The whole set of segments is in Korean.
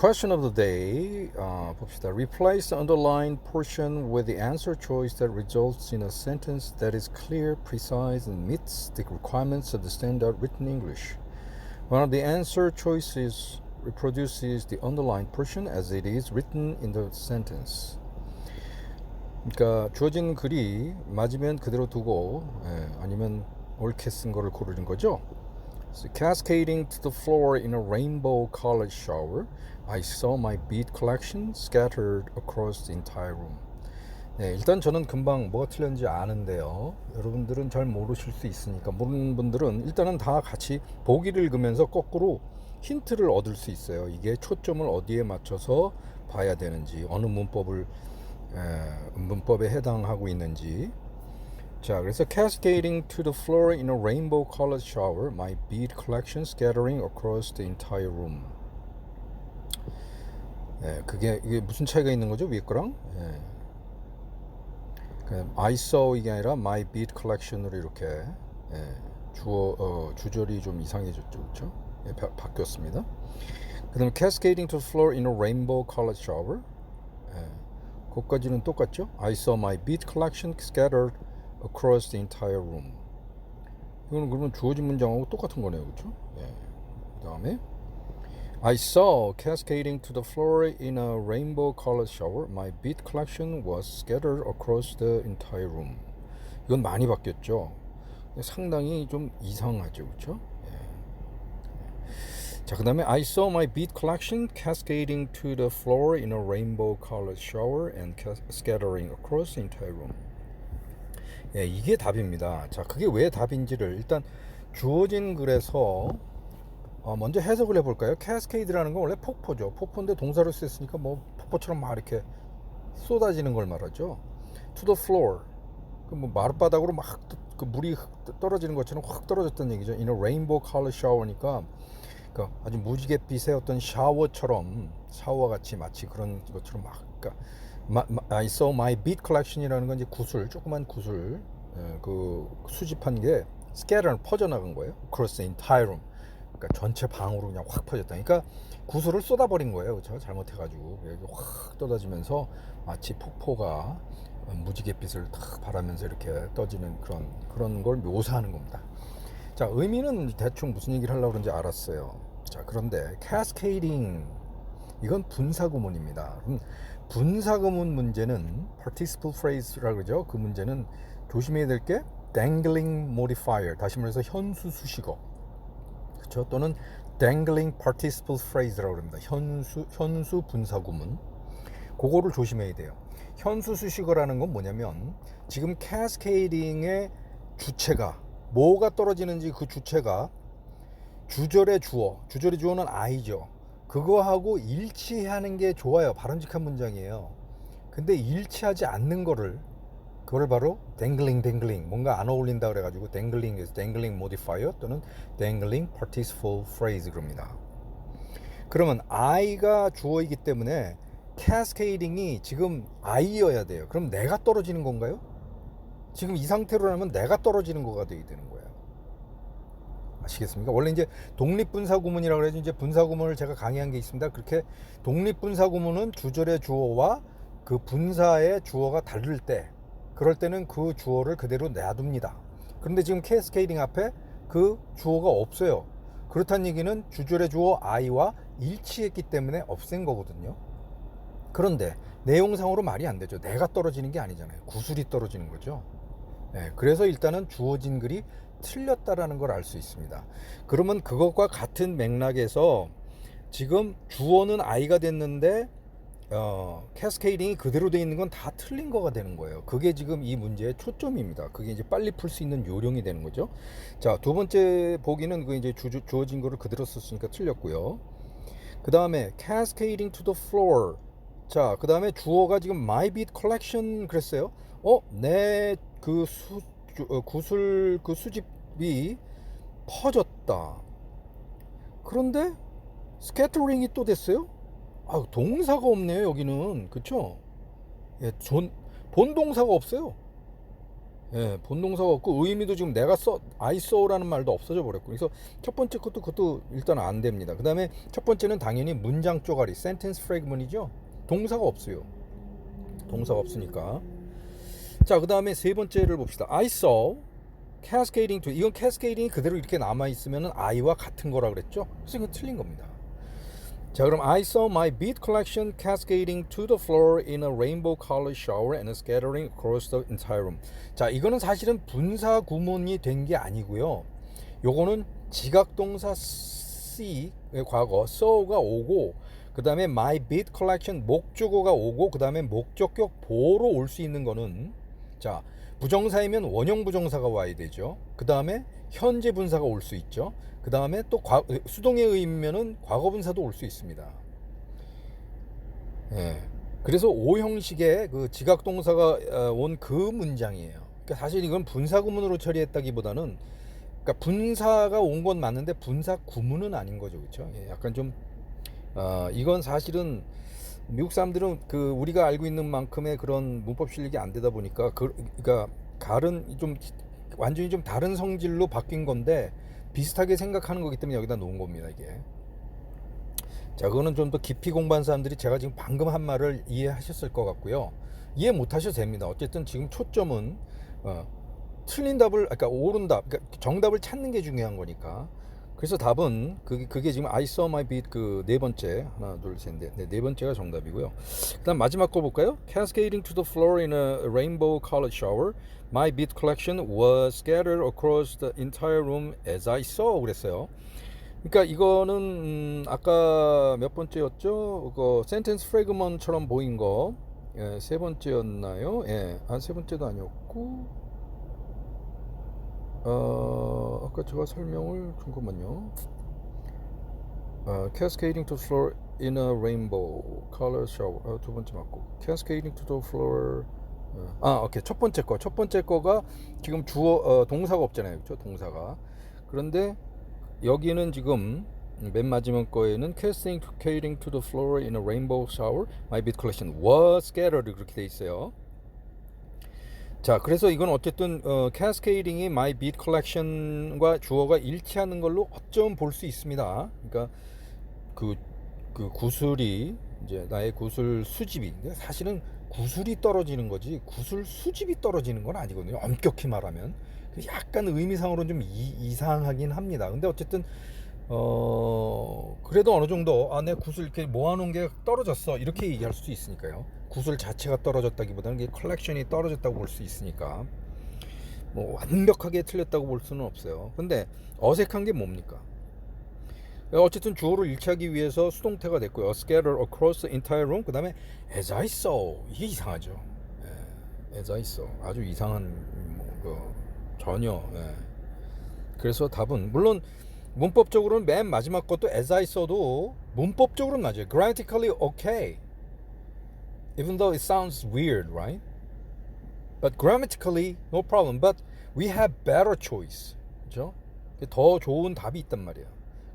question of the day 어, 봅시다. Replace the underlined portion with the answer choice that results in a sentence that is clear, precise, and meets the requirements of the standard written English. One of the answer choices reproduces the underlined portion as it is written in the sentence. 그러니까 주어진 글이 맞으면 그대로 두고 예, 아니면 옳게 쓴 거를 고르는 거죠. So, cascading to the floor in a rainbow colored shower, I saw my bead collection scattered across the entire room. 네, 일단 저는 금방 뭐가 틀렸는지 아는데요. 여러분들은 잘 모르실 수 있으니까 모르는 분들은 일단은 다 같이 보기를 읽으면서 거꾸로 힌트를 얻을 수 있어요. 이게 초점을 어디에 맞춰서 봐야 되는지 어느 문법을 에, 문법에 해당하고 있는지 자, 그래서 cascading to the floor in a rainbow colored shower, my bead collection scattering across the entire room. 예, 그게 이게 무슨 차이가 있는 거죠? 위에 거랑? 예. 그 I saw 이게 아니라 my bead collection으로 이렇게 예, 주어 어, 주절이 좀 이상해졌죠, 그렇죠? 예, 바, 바뀌었습니다. 그다음에 cascading to the floor in a rainbow colored shower. 예, 그것까지는 똑같죠? I saw my bead collection scattered across the entire room. 이거는 그러면 주어진 문장하고 똑같은 거네요, 그렇죠? 예. 그다음에 I saw cascading to the floor in a rainbow-colored shower. My bead collection was scattered across the entire room. 이건 많이 바뀌었죠. 상당히 좀 이상하죠, 그렇죠? 예. 자, 그다음에 I saw my bead collection cascading to the floor in a rainbow-colored shower and cas- scattering across the entire room. 예, 이게 답입니다. 자, 그게 왜 답인지를 일단 주어진 글에서 어, 먼저 해석을 해볼까요? 캐스케이드라는 건 원래 폭포죠. 폭포인데 동사로 쓰였으니까 뭐 폭포처럼 막 이렇게 쏟아지는 걸 말하죠. To the floor. 그뭐 마룻바닥으로 막 그 물이 흙 떨어지는 것처럼 확 떨어졌다는 얘기죠. In a rainbow color shower니까 그러니까 아주 무지갯빛의 어떤 샤워처럼 샤워 같이 마치 그런 것처럼 막 그러니까 마, 마, I saw my bead collection이라는 건 이제 구슬 조그만 구슬 예, 그 수집한 게 scatter 퍼져나간 거예요. Across the entire room. 그러니까 전체 방으로 그냥 확 퍼졌다. 그러니까 구슬을 쏟아버린 거예요. 그렇죠? 잘못해가지고 여기 확 떨어지면서 마치 폭포가 무지갯빛을 탁 바라면서 이렇게 떠지는 그런 그런 걸 묘사하는 겁니다. 자 의미는 대충 무슨 얘기를 하려고 그런지 알았어요. 자 그런데 이 건 분사구문입니다. 분사구문 문제는 participle phrase라고 그러죠. 그 문제는 조심해야 될 게 dangling modifier 다시 말해서 현수 수식어 그렇죠? 또는 dangling participle phrase라고 합니다. 현수 현수 분사구문. 그거를 조심해야 돼요. 현수 수식어라는 건 뭐냐면 지금 cascading의 주체가 뭐가 떨어지는지 그 주체가 주절의 주어, 주절의 주어는 I죠. 그거하고 일치하는 게 좋아요. 바람직한 문장이에요. 근데 일치하지 않는 거를 그걸 바로 dangling dangling 뭔가 안 어울린다 그래가지고 dangling에서 dangling modifier 또는 dangling participle phrase 그럽니다. 그러면 I가 주어이기 때문에 cascading이 지금 I여야 돼요. 그럼 내가 떨어지는 건가요? 지금 이 상태로라면 내가 떨어지는 거가 돼야 되는 거예요. 아시겠습니까? 원래 이제 독립분사구문이라고 해서 이제 분사구문을 제가 강의한 게 있습니다. 그렇게 독립분사구문은 주절의 주어와 그 분사의 주어가 다를 때 그럴 때는 그 주어를 그대로 놔둡니다. 그런데 지금 캐스케이딩 앞에 그 주어가 없어요. 그렇다는 얘기는 주절의 주어 I와 일치했기 때문에 없앤 거거든요. 그런데 내용상으로 말이 안 되죠. 내가 떨어지는 게 아니잖아요. 구슬이 떨어지는 거죠. 네, 그래서 일단은 주어진 글이 틀렸다라는 걸 알 수 있습니다. 그러면 그것과 같은 맥락에서 지금 주어는 I가 됐는데 어, 캐스케이딩이 그대로 돼 있는 건 다 틀린 거가 되는 거예요. 그게 지금 이 문제의 초점입니다. 그게 이제 빨리 풀 수 있는 요령이 되는 거죠. 자, 두 번째 보기는 그 이제 주, 주어진 거를 그대로 썼으니까 틀렸고요. 그 다음에 cascading to the floor. 자, 그 다음에 주어가 지금 my bead collection 그랬어요. 어, 내 그 수, 주, 어, 구슬 그 수집 이 퍼졌다. 그런데 스캐터링이 또 됐어요. 아, 동사가 없네요, 여기는. 그쵸? 예, 존, 본동사가 없어요. 예, 본동사가 없고 의미도 지금 내가 써 I saw라는 말도 없어져 버렸고 그래서 첫 번째 것도 그것도 일단 안 됩니다. 그 다음에 첫 번째는 당연히 문장 쪼가리 sentence fragment이죠. 동사가 없어요. 동사가 없으니까. 자, 그 다음에 세 번째를 봅시다. I saw cascading to 이건 cascading이 그대로 이렇게 남아 있으면은 I와 같은 거라 그랬죠. 그래서 이건 틀린 겁니다. 자 그럼 I saw my bead collection cascading to the floor in a rainbow colored shower and scattering across the entire room. 자 이거는 사실은 분사 구문이 된 게 아니고요. 요거는 지각 동사 C의 과거 saw가 오고 그 다음에 my bead collection 목주어가 오고 그 다음에 목적격 보로 올 수 있는 거는 자 부정사이면 원형 부정사가 와야 되죠. 그 다음에 현재 분사가 올 수 있죠. 그 다음에 또 과, 수동의 의미면은 과거 분사도 올 수 있습니다. 예. 그래서 O 형식의 그 지각 동사가 어, 온그 문장이에요. 그러니까 사실 이건 분사 구문으로 처리했다기보다는 그러니까 분사가 온 건 맞는데 분사 구문은 아닌 거죠, 그렇죠? 예, 약간 좀 어, 이건 사실은 미국 사람들은 그 우리가 알고 있는 만큼의 그런 문법 실력이 안 되다 보니까 그, 그러니까 다른 좀 완전히 좀 다른 성질로 바뀐 건데 비슷하게 생각하는 거기 때문에 여기다 놓은 겁니다 이게. 자 그거는 좀 더 깊이 공부한 사람들이 제가 지금 방금 한 말을 이해하셨을 것 같고요. 이해 못 하셔도 됩니다. 어쨌든 지금 초점은 어, 틀린 답을 그러니까 옳은 답, 그러니까 정답을 찾는 게 중요한 거니까. 그래서 답은 그게, 그게 지금 I saw my beat 그 네 번째 하나 둘셋넷 네, 네 번째가 정답이고요. 그다음 마지막 거 볼까요? Cascading to the floor in a rainbow colored shower, my beat collection was scattered across the entire room as I saw 그랬어요. 그러니까 이거는 음, 아까 몇 번째였죠? 그 센텐스 프레그먼처럼 보인 거. 예, 세 번째였나요? 예. 아, 세 번째도 아니었고. 어, 아까 제가 설명을 잠깐만요. 어, cascading to floor in a rainbow color shower. 어, 두 번째 맞고. cascading to the floor. 어, 아, 오케이. 첫 번째 거. 첫 번째 거가 지금 주어 어, 동사가 없잖아요. 그렇죠? 동사가. 그런데 여기는 지금 맨 마지막 거에는 cascading to the floor in a rainbow shower. My bead collection was scattered 그렇게 돼 있어요. 자, 그래서 이건 어쨌든 어, cascading이 my bead collection과 주어가 일치하는 걸로 어쩜 볼 수 있습니다. 그러니까 그, 그 구슬이 이제 나의 구슬 수집이 사실은 구슬이 떨어지는 거지 구슬 수집이 떨어지는 건 아니거든요. 엄격히 말하면 약간 의미상으로는 좀 이, 이상하긴 합니다. 근데 어쨌든 어 그래도 어느 정도 아내 구슬 이렇게 모아놓은 게 떨어졌어 이렇게 얘기할 수 있으니까요. 구슬 자체가 떨어졌다기보다는 게 컬렉션이 떨어졌다고 볼 수 있으니까 뭐 완벽하게 틀렸다고 볼 수는 없어요. 근데 어색한 게 뭡니까? 어쨌든 주어를 일치하기 위해서 수동태가 됐고요. scatter across the entire room. 그 다음에 as I saw. 이게 이상하죠. 예, as I saw. 아주 이상한 뭐, 그, 전혀. 예. 그래서 답은 물론 문법적으로는 맨 마지막 것도 as I saw도 문법적으로는 맞아요. grammatically okay. Even though it sounds weird, right? But grammatically no problem. But we have better choice. 그죠? 더 좋은 답이 있단 말이에요.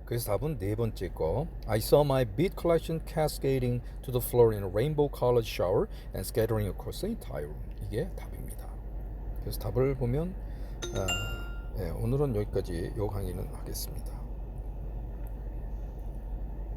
그래서 답은 네 번째 거. I saw my bead collection cascading to the floor in a rainbow colored shower and scattering across the entire room. 이게 답입니다. 그래서 답을 보면 아, 예, 오늘은 여기까지 요 강의는 하겠습니다.